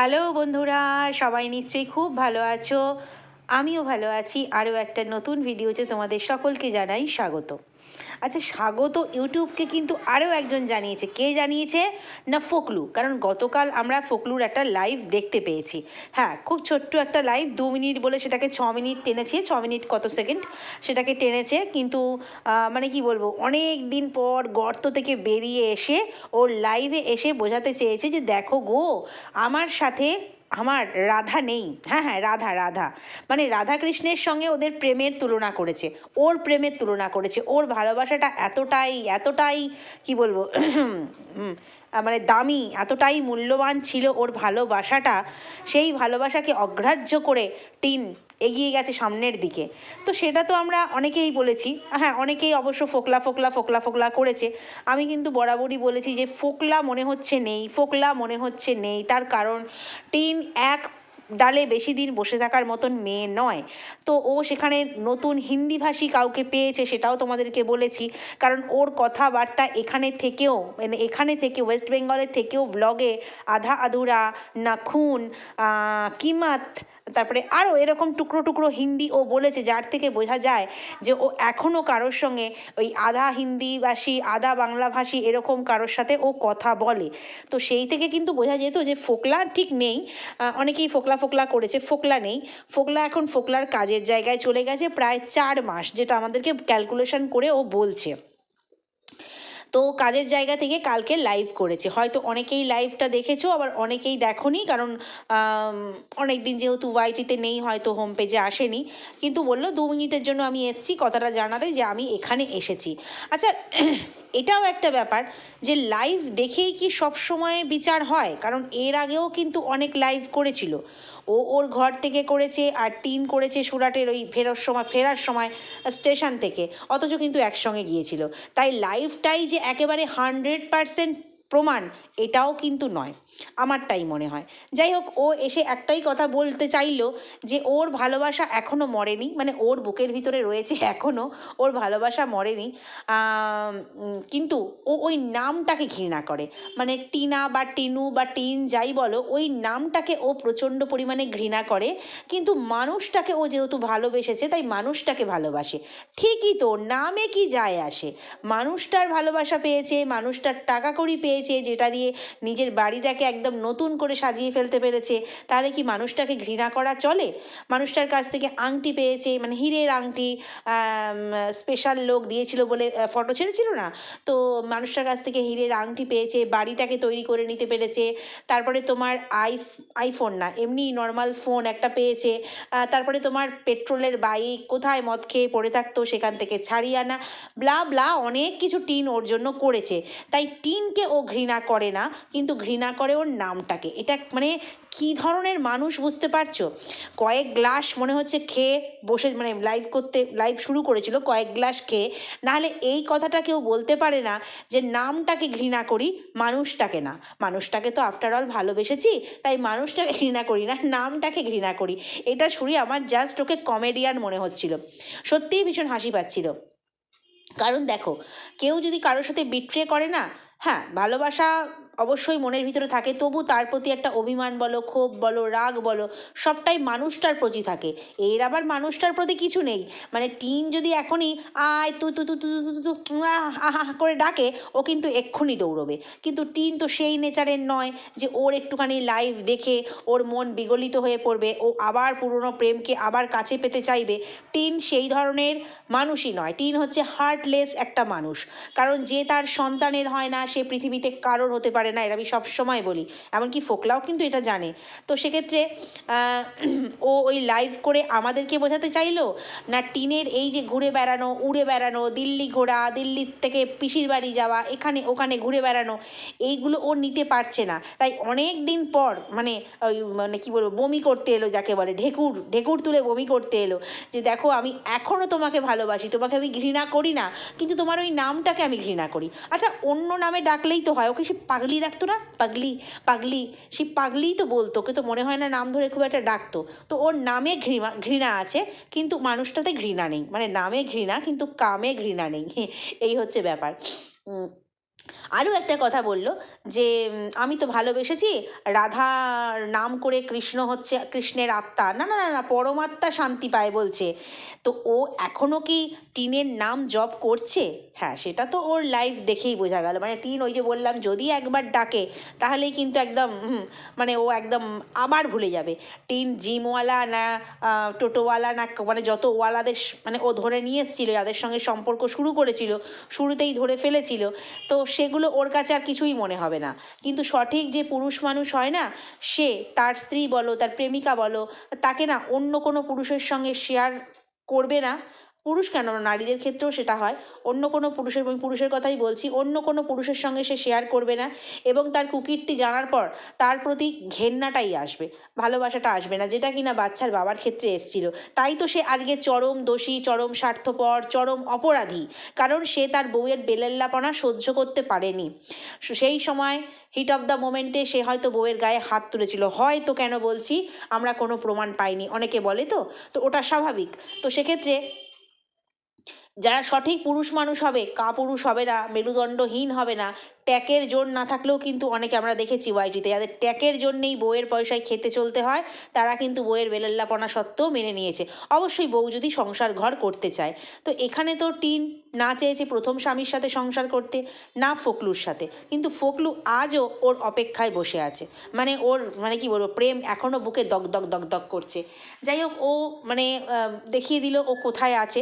Hello বন্ধুরা, সবাই নিশ্চয়ই খুব ভালো আছো। আমিও ভালো আছি। আরও একটা নতুন ভিডিওতে তোমাদের সকলকে জানাই স্বাগত। আচ্ছা স্বাগত ইউটিউবকে কিন্তু আরও একজন জানিয়েছে। কে জানিয়েছে? না, ফোকলু। কারণ গতকাল আমরা ফোকলুর একটা লাইভ দেখতে পেয়েছি। হ্যাঁ খুব ছোট্ট একটা লাইভ, দু মিনিট বলে সেটাকে ছ মিনিট টেনেছে, ছ মিনিট কত সেকেন্ড সেটাকে টেনেছে। কিন্তু মানে কি বলব, অনেক দিন পর গর্ত থেকে বেরিয়ে এসে ওর লাইভে এসে বোঝাতে চেয়েছে যে, দেখো গো, আমার সাথে আমার রাধা নেই। হ্যাঁ হ্যাঁ রাধা রাধা। মানে রাধা কৃষ্ণের সঙ্গে ওদের প্রেমের তুলনা করেছে। ওর প্রেমের তুলনা করেছে। ওর ভালোবাসাটা এতটাই এতটাই, কি বলব মানে দামি, এতটাই মূল্যবান ছিল ওর ভালোবাসাটা, সেই ভালোবাসাকে অগ্রাহ্য করে টিন এগিয়ে গেছে সামনের দিকে। তো সেটা তো আমরা অনেকেই বলেছি হ্যাঁ অনেকেই অবশ্য ফোকলা ফোকলা ফোকলা ফোকলা করেছে। আমি কিন্তু বরাবরই বলেছি যে ফোকলা মনে হচ্ছে নেই, ফোকলা মনে হচ্ছে নেই। তার কারণ টিন এক ডালে বেশি দিন বসে থাকার মতন মেয়ে নয়। তো ও সেখানে নতুন হিন্দিভাষী কাউকে পেয়েছে সেটাও তোমাদেরকে বলেছি। কারণ ওর কথাবার্তা এখানে থেকেও মানে এখানে থেকে, ওয়েস্ট বেঙ্গলের থেকেও ব্লগে আধা আধুরা, নাখুন খুন কিমাত তারপরে আরও এরকম টুকরো টুকরো হিন্দি ও বলেছে, যার থেকে বোঝা যায় যে ও এখনও কারোর সঙ্গে ওই আধা হিন্দিভাষী, আধা বাংলাভাষী এরকম কারোর সাথে ও কথা বলে। তো সেই থেকে কিন্তু বোঝা যেত যে ফোকলা ঠিক নেই। অনেকেই ফোকলা ফোকলা করেছে, ফোকলা নেই। ফোকলা এখন ফোকলার কাজের জায়গায় চলে গেছে প্রায় চার মাস, যেটা আমাদেরকে ক্যালকুলেশন করে ও বলছে। তো কাজের জায়গা থেকে কালকে লাইভ করেছে। হয়তো অনেকেই লাইভটা দেখেছ, আবার অনেকেই দেখোনি, কারণ অনেক দিন যেহেতু ওয়াইটিতে নেই, হয়তো হোম পেজে আসেনি। কিন্তু বলল, দু মিনিটের জন্য আমি এসেছি, কথাটা জানাতে যে আমি এখানে এসেছি। আচ্ছা এটাও একটা ব্যাপার যে লাইভ দেখেই কি সব সময় বিচার হয়? কারণ এর আগেও কিন্তু অনেক লাইভ করেছিল। ও ওর ঘর থেকে করেছে আর টিন করেছে সুরাটের ওই ফেরার সময় ফেরার সময় স্টেশন থেকে। অথচ কিন্তু একসঙ্গে গিয়েছিল। তাই লাইফটাই যে একেবারে হান্ড্রেড পারসেন্ট প্রমাণ, এটাও কিন্তু নয়। আমার তাই মনে হয়। যাই হোক, ও এসে একটাই কথা বলতে চাইলো যে, ওর ভালোবাসা এখনও মরেনি মানে ওর বুকের ভিতরে রয়েছে এখনও ওর ভালোবাসা মরেনি। কিন্তু ও ওই নামটাকে ঘৃণা করে। মানে টিনা বা টিনু বা টিন যাই বলো, ওই নামটাকে ও প্রচণ্ড পরিমাণে ঘৃণা করে। কিন্তু মানুষটাকে ও যেহেতু ভালোবেসেছে, তাই মানুষটাকে ভালোবাসে। ঠিকই তো, নামে কি যায় আসে? মানুষটার ভালোবাসা পেয়েছে, মানুষটার টাকা কড়ি পেয়েছে যেটা দিয়ে নিজের বাড়িটাকে একদম নতুন করে সাজিয়ে ফেলতে পেরেছে, তাহলে কি মানুষটাকে ঘৃণা করা চলে? মানুষটার কাছ থেকে আংটি পেয়েছে মানে হীরের আংটি স্পেশাল লোক দিয়েছিল বলে ফটো ছেড়েছিল না? তো মানুষটার কাছ থেকে হীরের আংটি পেয়েছে, বাড়িটাকে তৈরি করে নিতে পেরেছে, তারপরে তোমার আই আইফোন না, এমনি নর্মাল ফোন একটা পেয়েছে তারপরে তোমার পেট্রোলের বাইক কোথায় মদ খেয়ে পড়ে থাকতো সেখান থেকে ছাড়িয়ে আনা ব্লা ব্লা অনেক কিছু টিন ওর জন্য করেছে। তাই টিনকে ও ঘৃণা করে না, কিন্তু ঘৃণা করে ওর নামটাকে। এটা মানে কী ধরনের মানুষ বুঝতে পারছ? কয়েক গ্লাস মনে হচ্ছে খেয়ে বসে মানে লাইভ করতে লাইভ শুরু করেছিল, কয়েক গ্লাস খেয়ে। নাহলে এই কথাটা কেউ বলতে পারে না যে নামটাকে ঘৃণা করি, মানুষটাকে না। মানুষটাকে তো আফটার অল ভালোবেসেছি, তাই মানুষটাকে ঘৃণা করি না, নামটাকে ঘৃণা করি। এটা শুনে আমার জাস্ট ওকে কমেডিয়ান মনে হচ্ছিল। সত্যিই ভীষণ হাসি পাচ্ছিল। কারণ দেখো, কেউ যদি কারোর সাথে বিট্রে করে না হ্যাঁ ভালোবাসা অবশ্যই মনের ভিতরে থাকে তবু তার প্রতি একটা অভিমান বলো ক্ষোভ বলো রাগ বলো সবটাই মানুষটার প্রতি থাকে। এর আবার মানুষটার প্রতি কিছু নেই। মানে টিন যদি এখনই আয় তু তু তু তু তু তু আহ, করে ডাকে ও কিন্তু এক্ষুনি দৌড়বে। কিন্তু টিন তো সেই নেচারের নয় যে ওর একটুখানি লাইভ দেখে ওর মন বিগলিত হয়ে পড়বে ও আবার পুরনো প্রেমকে আবার কাছে পেতে চাইবে। টিন সেই ধরনের মানুষই নয়। টিন হচ্ছে হার্টলেস একটা মানুষ। কারণ যে তার সন্তানের হয় না সে পৃথিবীতে কারোর হতে পারে না এটা আমি সবসময় বলি। এমনকি ফোকলাও কিন্তু এটা জানে। তো সেক্ষেত্রে ও ওই লাইভ করে আমাদেরকে বোঝাতে চাইলো, না টিনের এই যে ঘুরে বেড়ানো, উড়ে বেড়ানো, দিল্লি ঘোরা দিল্লির থেকে পিসির বাড়ি যাওয়া, এখানে ওখানে ঘুরে বেড়ানো, এইগুলো ও নিতে পারছে না। তাই অনেক দিন পর মানে ওই মানে কি বলব, বমি করতে এলো যাকে বলে, ঢেকুর ঢেকুর তুলে বমি করতে এলো, যে দেখো আমি এখনও তোমাকে ভালোবাসি, তোমাকে আমি ঘৃণা করি না, কিন্তু তোমার ওই নামটাকে আমি ঘৃণা করি। আচ্ছা অন্য নামে ডাকলেই তো হয়, ওকে সে পাগলি ডাকতো না পাগলি পাগলি। সেই পাগলিই তো বলতো কিন্তু মনে হয় না নাম ধরে খুব একটা ডাকতো। তো ওর নামে ঘৃণা ঘৃণা আছে, কিন্তু মানুষটাতে ঘৃণা নেই। মানে নামে ঘৃণা, কিন্তু কামে ঘৃণা নেই। এই হচ্ছে ব্যাপার। আরও একটা কথা বলল যে আমি তো ভালোবেসেছি, রাধার নাম করে কৃষ্ণ হচ্ছে, কৃষ্ণের আত্মা। না না না না, পরমাত্মা শান্তি পায় বলছে। তো ও এখনও কি টিনের নাম জপ করছে? হ্যাঁ সেটা তো ওর লাইফ দেখেই বোঝা গেল। মানে টিন, ওই যে বললাম, যদি একবার ডাকে, তাহলেই কিন্তু একদম মানে ও একদম আবার ভুলে যাবে। টিন জিমওয়ালা না টোটোওয়ালা না মানে যত ওয়ালাদের মানে ও ধরে নিয়ে এসেছিল, যাদের সঙ্গে সম্পর্ক শুরু করেছিল, শুরুতেই ধরে ফেলেছিল। তো সেগুলো ওর কাছে আর কিছুই মনে হবে না। কিন্তু সঠিক যে পুরুষ মানুষ হয় না, সে তার স্ত্রী বলো, তার প্রেমিকা বলো, তাকে না অন্য কোনো পুরুষের সঙ্গে শেয়ার করবে না। পুরুষ কেন? নারীদের ক্ষেত্রেও সেটা হয়। অন্য কোনো পুরুষের পুরুষের কথাই বলছি, অন্য কোনো পুরুষের সঙ্গে সে শেয়ার করবে না এবং তার কুকীর্তি জানার পর তার প্রতি ঘেন্নাটাই আসবে, ভালোবাসাটা আসবে না, যেটা কিনা বাচ্চার বাবার ক্ষেত্রে এসছিল। তাই তো সে আজকে চরম দোষী, চরম স্বার্থপর, চরম অপরাধী, কারণ সে তার বউয়ের বেলেল্লাপনা সহ্য করতে পারেনি। সেই সময় হিট অফ দ্য মোমেন্টে সে হয়তো বউয়ের গায়ে হাত তুলেছিল। হয়তো কেন বলছি, আমরা কোনো প্রমাণ পাইনি, অনেকে বলে তো তো ওটা স্বাভাবিক। তো সেক্ষেত্রে যারা সঠিক পুরুষ মানুষ হবে কাপুরুষ হবে না মেরুদণ্ডহীন হবে না ট্যাকের জোর না থাকলেও কিন্তু অনেকে আমরা দেখেছি ওয়াইটিতে যাদের ট্যাকের জন্যেই বউয়ের পয়সায় খেতে চলতে হয়, তারা কিন্তু বউয়ের বেলাল্লাপনা সত্ত্বেও মেনে নিয়েছে। অবশ্যই বউ যদি সংসার ঘর করতে চায়, তো এখানে তো টিন না চেয়েছে প্রথম স্বামীর সাথে সংসার করতে, না ফকলুর সাথে। কিন্তু ফকলু আজও ওর অপেক্ষায় বসে আছে। মানে ওর মানে কি বলব, প্রেম এখনও বুকে দগ দগ দগ দগ করছে। যাই হোক, ও মানে দেখিয়ে দিল ও কোথায় আছে।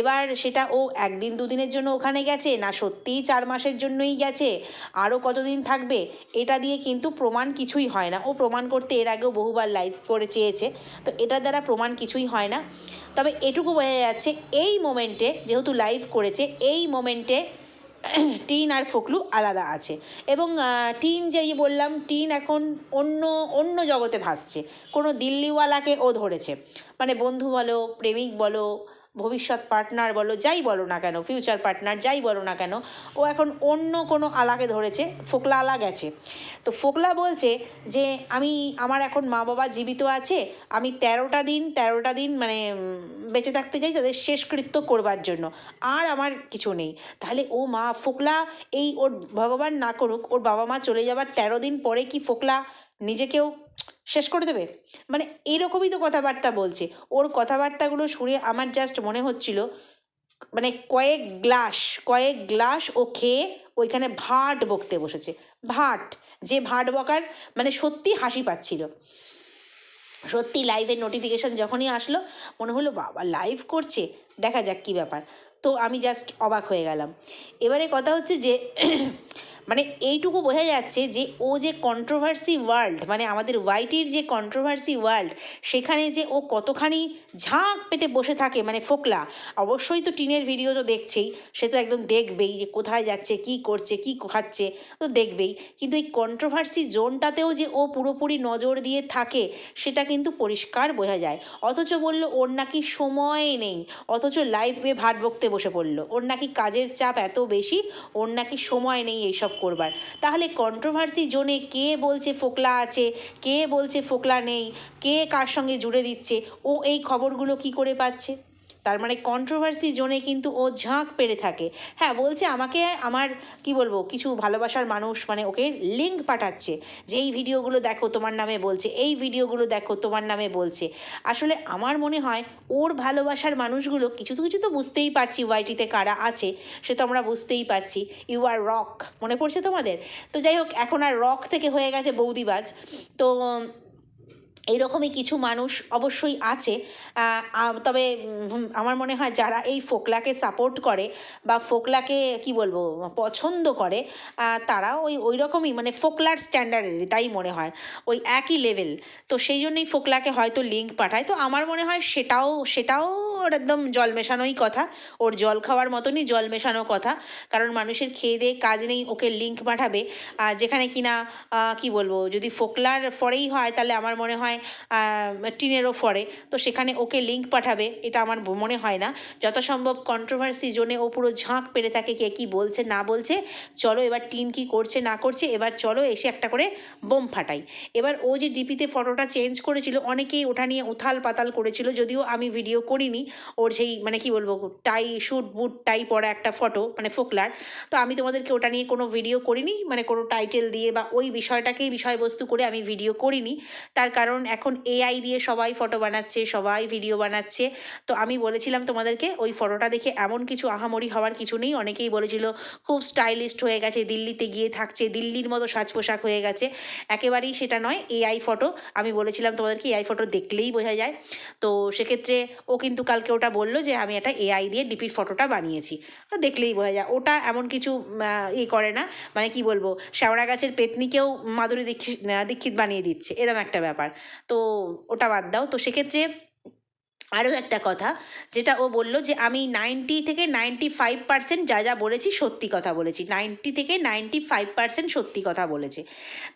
এবার সেটা ও একদিন দুদিনের জন্য ওখানে গেছে, না সত্যিই চার মাসের জন্যই গেছে আরও কতদিন থাকবে, এটা দিয়ে কিন্তু প্রমাণ কিছুই হয় না। ও প্রমাণ করতে এর আগেও বহুবার লাইভ করে চেয়েছে, তো এটার দ্বারা প্রমাণ কিছুই হয় না। তবে এটুকু বোঝা যাচ্ছে, এই মোমেন্টে যেহেতু লাইভ করেছে, এই মোমেন্টে টিন আর ফকলু আলাদা আছে। এবং টিন যেই বললাম, টিন এখন অন্য অন্য জগতে ভাসছে। কোনো দিল্লিওয়ালাকে ও ধরেছে। মানে বন্ধু বলো, প্রেমিক বলো ভবিষ্যৎ পার্টনার বলো, যাই বলো না কেন ফিউচার পার্টনার যাই বলো না কেন, ও এখন অন্য কোনো আলাকে ধরেছে, ফোকলা আলা গেছে। তো ফোকলা বলছে যে, আমি, আমার এখন মা বাবা জীবিত আছে, আমি তেরোটা দিন তেরোটা দিন মানে বেঁচে থাকতে চাই তাদের শেষকৃত্য করবার জন্য। আর আমার কিছু নেই। তাহলে ও মা ফোকলা, এই ওর ভগবান না করুক, ওর বাবা মা চলে যাবার তেরো দিন পরে কি ফোকলা নিজেকেও শেষ করে দেবে? মানে এরকমই তো কথাবার্তা বলছে। ওর কথাবার্তাগুলো শুনে আমার জাস্ট মনে হচ্ছিল মানে কয়েক গ্লাস কয়েক গ্লাস ও খেয়ে ওইখানে ভাট বকতে বসেছে। ভাট যে ভাট বকার মানে সত্যি হাসি পাচ্ছিল। সত্যি লাইভের নোটিফিকেশান যখনই আসলো, মনে হলো, বাবা লাইভ করছে? দেখা যাক কী ব্যাপার। তো আমি জাস্ট অবাক হয়ে গেলাম। এবারে কথা হচ্ছে যে মানে এইটুকু বোঝা যাচ্ছে যে ও যে কন্ট্রোভার্সি ওয়ার্ল্ড মানে আমাদের ওয়াইটির যে কন্ট্রোভার্সি ওয়ার্ল্ড সেখানে যে ও কতখানি ঝাঁক পেতে বসে থাকে মানে ফোকলা। অবশ্যই তো টিনের ভিডিও তো দেখছেই, সে তো একদম দেখবেই যে কোথায় যাচ্ছে, কি করছে, কি খাচ্ছে তো দেখবেই। কিন্তু এই কন্ট্রোভার্সি জোনটাতেও যে ও পুরোপুরি নজর দিয়ে থাকে, সেটা কিন্তু পরিষ্কার বোঝা যায়। অথচ বলল, ওর নাকি সময় নেই। অথচ লাইভে ভাট বকতে বসে পড়ল। ওর নাকি কাজের চাপ এত বেশি? ওর নাকি সময় নেই এইসব করবার। তাহলে কন্ট্রোভার্সি জোনে কে বলছে ফোকলা আছে, কে বলছে ফোকলা নেই, কে কার সঙ্গে জুড়ে দিচ্ছে, ও এই খবরগুলো কি করে পাচ্ছে? তার মানে কন্ট্রোভার্সি জোনে কিন্তু ও ঝাঁক পেরে থাকে। হ্যাঁ বলছে আমাকে, আমার, কি বলব, কিছু ভালোবাসার মানুষ মানে ওকে লিঙ্ক পাঠাচ্ছে। যে এই ভিডিওগুলো দেখো তোমার নামে বলছে, এই ভিডিওগুলো দেখো তোমার নামে বলছে। আসলে আমার মনে হয় ওর ভালোবাসার মানুষগুলো, কিছু তো কিছু তো বুঝতেই পারছি ওয়াইটিতে কারা আছে, সে তো আমরা বুঝতেই পারছি। ইউ আর রক মনে পড়ছে তোমাদের? তো যাই হোক, এখন আর রক থেকে হয়ে গেছে বৌদিবাজ। তো এইরকমই কিছু মানুষ অবশ্যই আছে তবে আমার মনে হয় যারা এই ফোকলাকে সাপোর্ট করে বা ফোকলাকে, কি বলব, পছন্দ করে তারা ওই ওই রকমই মানে ফোকলার স্ট্যান্ডার্ডেরই তাই মনে হয়, ওই একই লেভেল তো সেই জন্যই ফোকলাকে হয়তো লিঙ্ক পাঠায়। তো আমার মনে হয় সেটাও সেটাও ওর একদম জল মেশানোই কথা। ওর জল খাওয়ার মতনই জল মেশানো কথা। কারণ মানুষের খেয়ে দিয়ে কাজ নেই, ওকে লিঙ্ক পাঠাবে। যেখানে কিনা কি বলব, যদি ফোকলার পরেই হয়, তাহলে আমার মনে হয় আহ, টিনেরও ফরে তো সেখানে ওকে লিঙ্ক পাঠাবে এটা আমার মনে হয় না। যত সম্ভব কন্ট্রোভার্সি জোনে ও পুরো ঝাঁক পেরে থাকে কে কী বলছে না বলছে। চলো এবার টিন কি করছে না করছে এবার চলো এসে একটা করে বোম ফাটাই। এবার ও যে ডিপিতে ফটোটা চেঞ্জ করেছিল অনেকেই ওটা নিয়ে উথাল পাতাল করেছিল যদিও আমি ভিডিও করিনি। ওর সেই মানে কি বলব টাই শুট বুট টাই পরা একটা ফটো মানে ফোকলার। তো আমি তোমাদেরকে ওটা নিয়ে কোনো ভিডিও করিনি মানে কোনো টাইটেল দিয়ে বা ওই বিষয়টাকেই বিষয়বস্তু করে আমি ভিডিও করিনি। তার কারণ এখন এআই দিয়ে সবাই ফটো বানাচ্ছে, সবাই ভিডিও বানাচ্ছে। তো আমি বলেছিলাম তোমাদেরকে, ওই ফটোটা দেখে এমন কিছু আহামরি হওয়ার কিছু নেই। অনেকেই বলেছিল, খুব স্টাইলিস্ট হয়ে গেছে, দিল্লিতে গিয়ে থাকছে, দিল্লির মতো সাজ পোশাক হয়ে গেছে। একেবারেই সেটা নয় এআই ফটো আমি বলেছিলাম তোমাদেরকে এআই ফটো দেখলেই বোঝা যায়। তো সেক্ষেত্রে ও কিন্তু কালকে ওটা বলল যে, আমি একটা এআই দিয়ে ডিপির ফটোটা বানিয়েছি। তো দেখলেই বোঝা যায়। ওটা এমন কিছু ই করে না। মানে কি বলব, শ্যাওড়া গাছের পেতনিকেও মাধুরী দীক্ষিত দীক্ষিত বানিয়ে দিচ্ছে। এরম একটা ব্যাপার। তো ওটা বাদ দাও। তো সেক্ষেত্রে আরও একটা কথা, যেটা ও বলল যে আমি নাইনটি থেকে নাইনটি ফাইভ পার্সেন্ট যা যা বলেছি সত্যি কথা বলেছি। নাইনটি থেকে নাইনটি ফাইভ পার্সেন্ট সত্যি কথা বলেছে।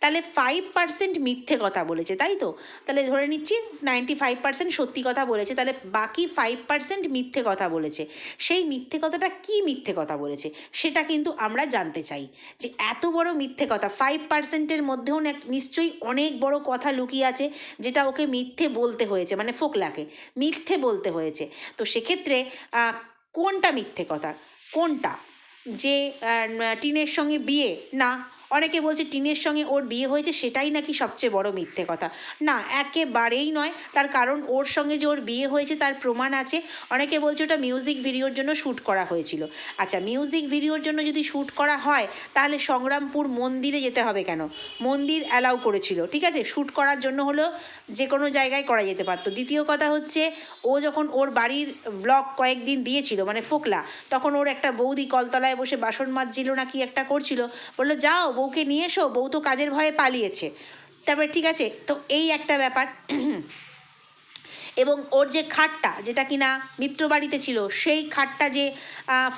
তাহলে ফাইভ পার্সেন্ট মিথ্যে কথা বলেছে, তাই তো? তাহলে ধরে নিচ্ছি নাইনটি ফাইভ পার্সেন্ট সত্যি কথা বলেছে, তাহলে বাকি ফাইভ পার্সেন্ট মিথ্যে কথা বলেছে। সেই মিথ্যে কথাটা কি মিথ্যে কথা বলেছে, সেটা কিন্তু আমরা জানতে চাই। যে এত বড় মিথ্যে কথা ফাইভ পার্সেন্টের মধ্যেও নিশ্চয়ই অনেক বড় কথা লুকিয়ে আছে, যেটা ওকে মিথ্যে বলতে হয়েছে মানে ফোকলাকে। মিথ্যে বলতে হয়েছে। তো সেক্ষেত্রে কোনটা মিথ্যে কথা? কোনটা? যে টিনের সঙ্গে বিয়ে? না। অনেকে বলছে টিনের সঙ্গে ওর বিয়ে হয়েছে, সেটাই নাকি সবচেয়ে বড় মিথ্যে কথা। না, একেবারেই নয়। তার কারণ ওর সঙ্গে যে ওর বিয়ে হয়েছে, তার প্রমাণ আছে। অনেকে বলছে ওটা মিউজিক ভিডিওর জন্য শ্যুট করা হয়েছিল। আচ্ছা মিউজিক ভিডিওর জন্য যদি শ্যুট করা হয়, তাহলে সংগ্রামপুর মন্দিরে যেতে হবে কেন? মন্দির অ্যালাউ করেছিল, ঠিক আছে? শ্যুট করার জন্য হলো যে কোনো জায়গায় করা যেতে পারতো। দ্বিতীয় কথা হচ্ছে, ও যখন ওর বাড়ির ব্লগ কয়েকদিন দিয়েছিল মানে ফোকলা, তখন ওর একটা বৌদি কলতলায় বসে বাসন মাজছিল না কি একটা করছিল। বলল, যাও বউকে নিয়ে এসো, বউ তো কাজের ভয়ে পালিয়েছে। তারপরে ঠিক আছে, তো এই একটা ব্যাপার। এবং ওর যে খাটটা, যেটা কিনা মিত্র বাড়িতে ছিল, সেই খাটটা যে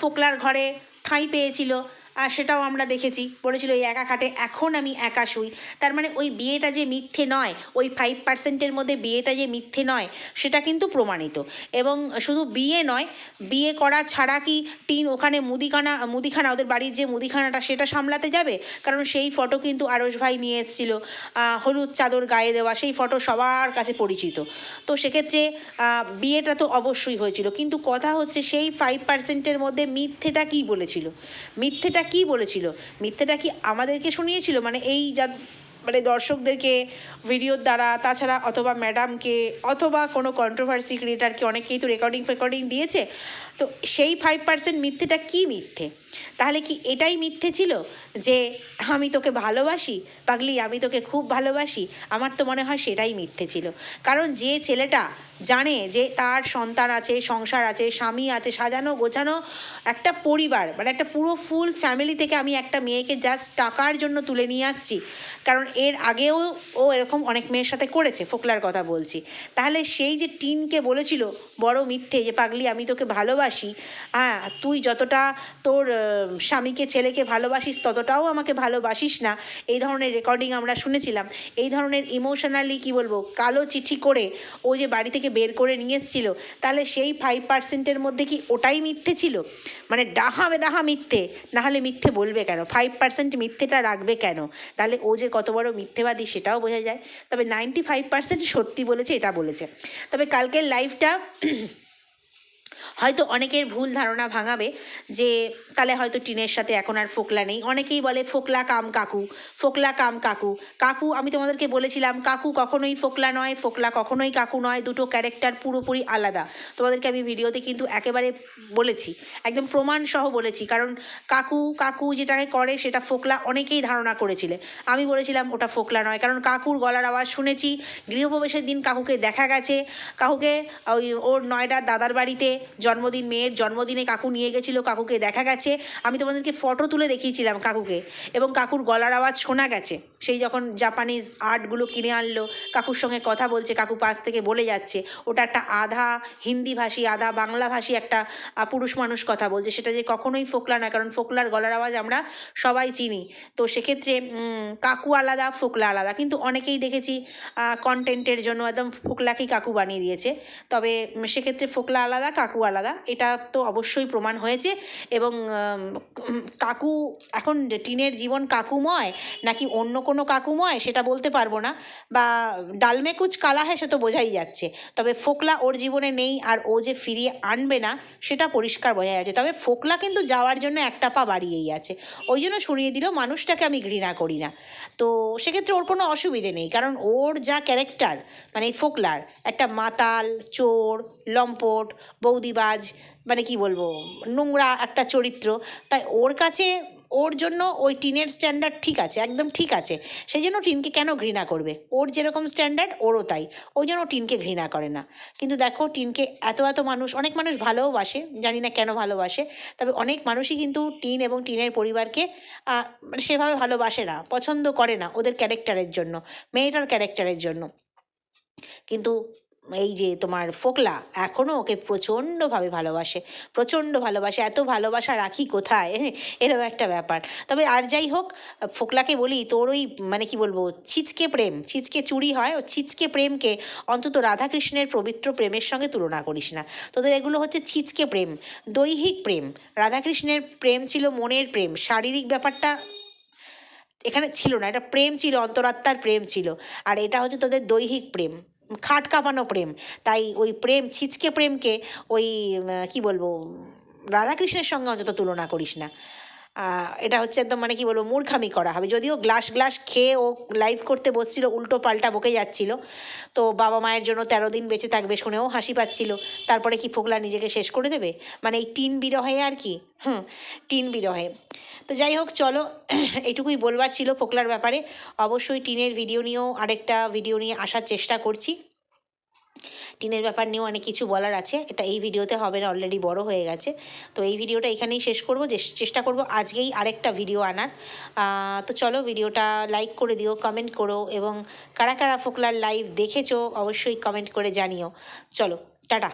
ফোকলার ঘরে ঠাঁই পেয়েছিল আর সেটাও আমরা দেখেছি। বলেছিল, এই একা খাটে, এখন আমি একা শুই। তার মানে ওই বিয়েটা যে মিথ্যে নয়, ওই ফাইভ পার্সেন্টের মধ্যে বিয়েটা যে মিথ্যে নয়, সেটা কিন্তু প্রমাণিত। এবং শুধু বিয়ে নয়, বিয়ে করা ছাড়া কি টিন ওখানে মুদিখানা মুদিখানা, ওদের বাড়ির যে মুদিখানাটা, সেটা সামলাতে যাবে? কারণ সেই ফটো কিন্তু আরস ভাই নিয়ে এসেছিল হলুদ চাদর গায়ে দেওয়া, সেই ফটো সবার কাছে পরিচিত। তো সেক্ষেত্রে বিয়েটা তো অবশ্যই হয়েছিল। কিন্তু কথা হচ্ছে, সেই ফাইভ পার্সেন্টের মধ্যে মিথ্যেটা কি বলেছিল? মিথ্যেটা কি বলেছিল? মিথ্যেটা কি আমাদেরকে শুনিয়েছিল? মানে এই যা মানে দর্শকদেরকে, ভিডিওর দ্বারা, তাছাড়া অথবা ম্যাডামকে অথবা কোনো কন্ট্রোভার্সি ক্রিয়েটারকে অনেকেই তো রেকর্ডিং ফেকর্ডিং দিয়েছে। তো সেই ফাইভ পার্সেন্ট মিথ্যেটা কি মিথ্যে? তাহলে কি এটাই মিথ্যে ছিল? যে আমি তোকে ভালোবাসি? পাগলি, আমি তোকে খুব ভালোবাসি। আমার তো মনে হয় সেটাই মিথ্যে ছিল। কারণ যে ছেলেটা জানে যে তার সন্তান আছে, সংসার আছে, স্বামী আছে, সাজানো, গোছানো, একটা পরিবার মানে একটা পুরো ফুল ফ্যামিলি থেকে আমি একটা মেয়েকে জাস্ট টাকার জন্য তুলে নিয়ে আসছি। কারণ এর আগেও ও এরকম অনেক মেয়ের সাথে করেছে, ফোকলার কথা বলছি। তাহলে সেই যে টিনকে বলেছিল, বড় মিথ্যে যে, পাগলি, আমি তোকে ভালোবাসি হ্যাঁ তুই যতটা তোর স্বামীকে, ছেলেকে ভালোবাসিস, ততটাও আমাকে ভালোবাসিস না। এই ধরনের রেকর্ডিং আমরা শুনেছিলাম। এই ধরনের ইমোশনালি কি বলব, কালো চিঠি করে ও যে বাড়ি থেকে বের করে নিয়ে এসেছিল, তাহলে সেই ফাইভ পার্সেন্টের মধ্যে কি ওটাই মিথ্যে ছিল? মানে ডাহা বেদাহা মিথ্যে, না হলে মিথ্যে বলবে কেন? ফাইভ পার্সেন্ট মিথ্যেটা রাখবে কেন? তাহলে ও যে কত বড় মিথ্যেবাদী, সেটাও বোঝা যায়। তবে নাইনটি ফাইভ পার্সেন্ট সত্যি বলেছে, এটা বলেছে। তবে কালকের লাইভটা হয়তো অনেকের ভুল ধারণা ভাঙাবে যে তাহলে হয়তো টিনের সাথে এখন আর ফোকলা নেই। অনেকেই বলে, ফোকলা কাম কাকু, ফোকলা কাম কাকু। কাকু, আমি তোমাদেরকে বলেছিলাম, কাকু কখনোই ফোকলা নয়, ফোকলা কখনোই কাকু নয়, দুটো ক্যারেক্টার পুরোপুরি আলাদা। তোমাদেরকে আমি ভিডিওতে কিন্তু একেবারে বলেছি, একদম প্রমাণ সহ বলেছি, কারণ কাকু কাকু যেটাকে করে সেটা ফোকলা অনেকেই ধারণা করেছিলে। আমি বলেছিলাম, ওটা ফোকলা নয়। কারণ কাকুর গলার আওয়াজ শুনেছি, গৃহপ্রবেশের দিন কাকুকে দেখা গেছে। কাকুকে ওই ওর নয়ডার দাদার বাড়িতে জন্মদিন, মেয়ের জন্মদিনে কাকু নিয়ে গেছিল, কাকুকে দেখা গেছে। আমি তোমাদেরকে ফটো তুলে দেখিয়েছিলাম কাকুকে এবং কাকুর গলার আওয়াজ শোনা গেছে। সেই যখন জাপানিজ আর্টগুলো কিনে আনলো, কাকুর সঙ্গে কথা বলছে, কাকু পাশ থেকে বলে যাচ্ছে। ওটা একটা আধা হিন্দি ভাষী, আধা বাংলা ভাষী একটা পুরুষ মানুষ কথা বলছে। সেটা যে কখনোই ফোকলা না কারণ ফোকলার গলার আওয়াজ আমরা সবাই চিনি। তো সেক্ষেত্রে কাকু আলাদা, ফোকলা আলাদা। কিন্তু অনেকেই দেখেছি কন্টেন্টের জন্য একদম ফোকলাকেই কাকু বানিয়ে দিয়েছে। তবে সেক্ষেত্রে ফোকলা আলাদা, কাকু আলাদা। এটা তো অবশ্যই প্রমাণ হয়েছে এবং কাকু, এখন টিনের জীবন কাকুময়, নাকি অন্য কোনো কাকুময়, সেটা বলতে পারব না। বা ডালমে কুচ কালা হ্যাঁ সে তো বোঝাই যাচ্ছে। তবে ফোকলা ওর জীবনে নেই আর ও যে ফিরিয়ে আনবে না, সেটা পরিষ্কার বোঝা যাচ্ছে। তবে ফোকলা কিন্তু যাওয়ার জন্য একটা পা বাড়িয়েই আছে। ওই জন্য শুনিয়ে দিল, মানুষটাকে আমি ঘৃণা করি না। তো সেক্ষেত্রে ওর কোনো অসুবিধে নেই। কারণ ওর যা ক্যারেক্টার মানে ফোকলার, একটা মাতাল, চোর লম্পট, বৌদিবাজ মানে কি বলব, নোংরা একটা চরিত্র। তাই ওর কাছে, ওর জন্য ওই টিনের স্ট্যান্ডার্ড ঠিক আছে, একদম ঠিক আছে। সেই জন্য টিনকে কেন ঘৃণা করবে? ওর যেরকম স্ট্যান্ডার্ড ওরও তাই। ওই জন্য টিনকে ঘৃণা করে না। কিন্তু দেখো, টিনকে এত এত মানুষ, অনেক মানুষ ভালোবাসে জানি না কেন ভালোবাসে। তবে অনেক মানুষই কিন্তু টিন এবং টিনের পরিবারকে মানে সেভাবে ভালোবাসে না, পছন্দ করে না ওদের ক্যারেক্টারের জন্য, মেয়েটার ক্যারেক্টারের জন্য। কিন্তু এই যে তোমার ফোকলা এখনও ওকে প্রচণ্ডভাবে ভালোবাসে, প্রচণ্ড ভালোবাসে, এত ভালোবাসা রাখি কোথায়? এরকম একটা ব্যাপার। তবে আর যাই হোক, ফোকলাকে বলি, তোর ওই মানে কি বলব, ছিচকে প্রেম, ছিচকে চুরি হয়, ও ছিচকে প্রেমকে অন্তত রাধাকৃষ্ণের পবিত্র প্রেমের সঙ্গে তুলনা করিস না। তোদের এগুলো হচ্ছে ছিচকে প্রেম, দৈহিক প্রেম। রাধাকৃষ্ণের প্রেম ছিল মনের প্রেম, শারীরিক ব্যাপারটা এখানে ছিল না, এটা প্রেম ছিল, অন্তরাত্মার প্রেম ছিল। আর এটা হচ্ছে তোদের দৈহিক প্রেম। খাট কাঁপানো প্রেম। তাই ওই প্রেম, ছিচকে প্রেমকে ওই কি বলব, রাধাকৃষ্ণের সঙ্গে অন্তত তুলনা করিস না। এটা হচ্ছে একদম মানে কি বলব, মূর্খামি করা হবে। যদিও গ্লাস গ্লাস খেয়ে ও লাইভ করতে বসছিল, উল্টো পাল্টা বকে যাচ্ছিল। তো বাবা মায়ের জন্য তেরো দিন বেঁচে থাকবে শুনেও হাসি পাচ্ছিল। তারপরে কি ফোকলা নিজেকে শেষ করে দেবে? মানে এই টিন বিরহে আর কি? হুম, টিন বিরহে। তো যাই হোক, চলো, এটুকুই বলবার ছিল ফোকলার ব্যাপারে। অবশ্যই টিনের ভিডিও নিয়েও আরেকটা ভিডিও নিয়ে আসার চেষ্টা করছি। টিনের ব্যাপার নিয়েও অনেক কিছু বলার আছে। এটা এই ভিডিওতে হবে না অলরেডি বড় হয়ে গেছে। তো এই ভিডিওটা এখানেই শেষ করব। চেষ্টা করব আজকেই আরেকটা ভিডিও আনার। তো চলো ভিডিওটা লাইক করে দিও কমেন্ট করো এবং কারা কারা ফোকলার লাইভ দেখেছ, অবশ্যই কমেন্ট করে জানিও। চলো, টাটা।